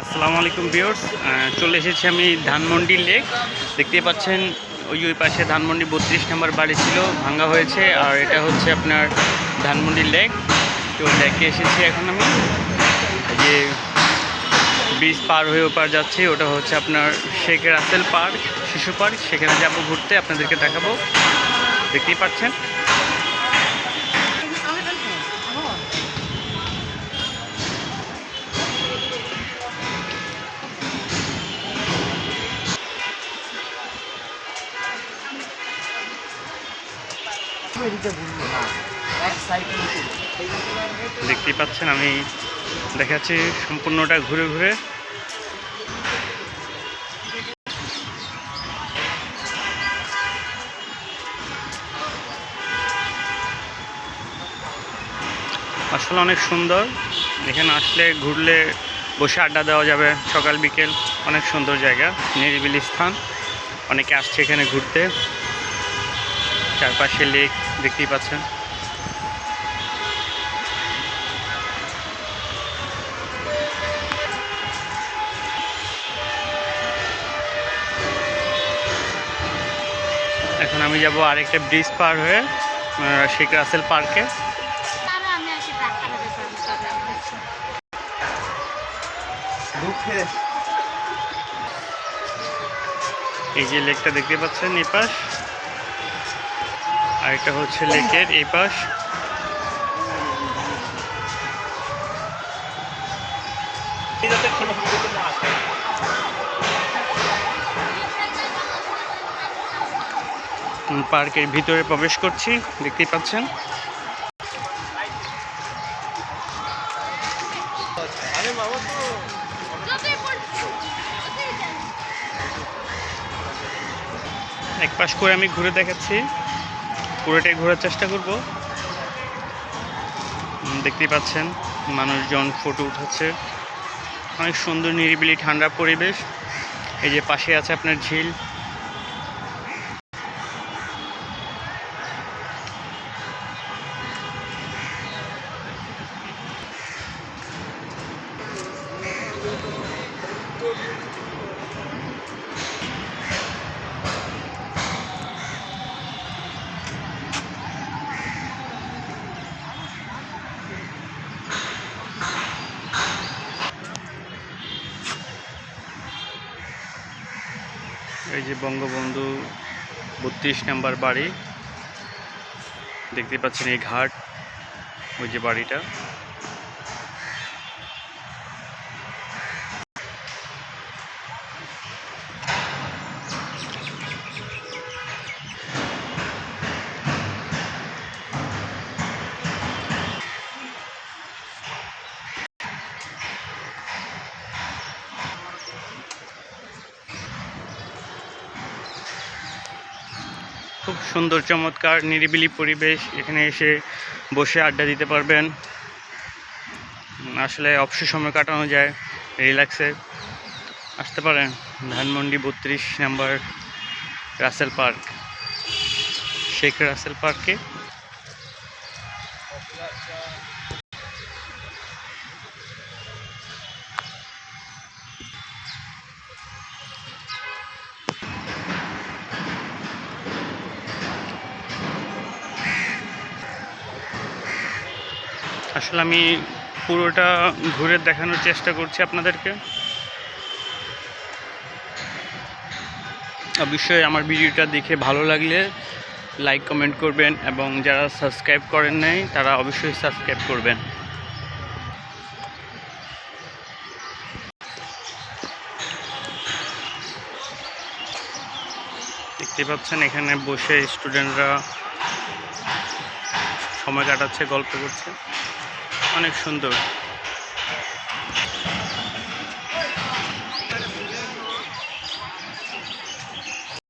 আসসালামু আলাইকুম বিয়র্স চলে এসেছি আমি ধানমন্ডি লেক। দেখতে পাচ্ছেন, ওই ওই পাশে ধানমন্ডি বত্রিশ নম্বর বাড়ি ছিল ভাঙ্গা হয়েছে, আর এটা হচ্ছে আপনার ধানমন্ডি লেক। তো লেকে এসেছি এখন আমি। যে ব্রিজ পার হয়ে ওপার যাচ্ছি, ওটা হচ্ছে আপনার শেখ রাসেল পার্ক, শিশু পার্ক। সেখানে যাব ঘুরতে, আপনাদেরকে দেখাবো। দেখতেই পাচ্ছেন। দেখতেই পাচ্ছেন, আমি দেখাচ্ছি সম্পূর্ণটা ঘুরে ঘুরে। আসলে অনেক সুন্দর। এখানে আসলে ঘুরলে বসে আড্ডা দেওয়া যাবে সকাল, বিকেল। অনেক সুন্দর জায়গা, নিরিবিলি স্থান। অনেকে আসছে এখানে ঘুরতে। চারপাশে লেক দেখতেই পাচ্ছেন। এখন আমি যাব আরেকটা ব্রিজ পার হয়ে শেখ রাসেল পার্কে। এই যে লেকটা দেখতে পাচ্ছেন এই পাশ আরেকটা হচ্ছে লেকের এই পাশ পার্কের ভিতরে প্রবেশ করছি, দেখতেই পাচ্ছেন। এক পাশ করে আমি ঘুরে দেখাচ্ছি। পুরোটাই ঘোরার চেষ্টা করব। দেখতেই পাচ্ছেন, মানুষজন ফটো উঠাচ্ছে। অনেক সুন্দর নিরিবিলি ঠান্ডা পরিবেশ। এই যে পাশে আছে আপনার ঝিল। এই যে বঙ্গবন্ধু বত্রিশ নাম্বার বাড়ি দেখতে পাচ্ছেন এই ঘাট ওই যে বাড়িটা। খুব সুন্দর, চমৎকার, নিরিবিলি পরিবেশ। এখানে এসে বসে আড্ডা দিতে পারবেন। আসলে অবসর সময় কাটানো যায় রিল্যাক্সে আসতে পারেন, ধানমন্ডি বত্রিশ নাম্বার রাসেল পার্ক। শেখ রাসেল পার্কে। আসলে আমি পুরোটা ঘুরে দেখানোর চেষ্টা করছি আপনাদেরকে। অবশ্যই আমার ভিডিওটা দেখে ভালো লাগলে লাইক কমেন্ট করবেন এবং যারা সাবস্ক্রাইব করেন নাই, তারা অবশ্যই সাবস্ক্রাইব করবেন। দেখতে পাচ্ছেন এখানে বসে স্টুডেন্টরা সময় কাটাচ্ছে, গল্প করছে। অনেক সুন্দর।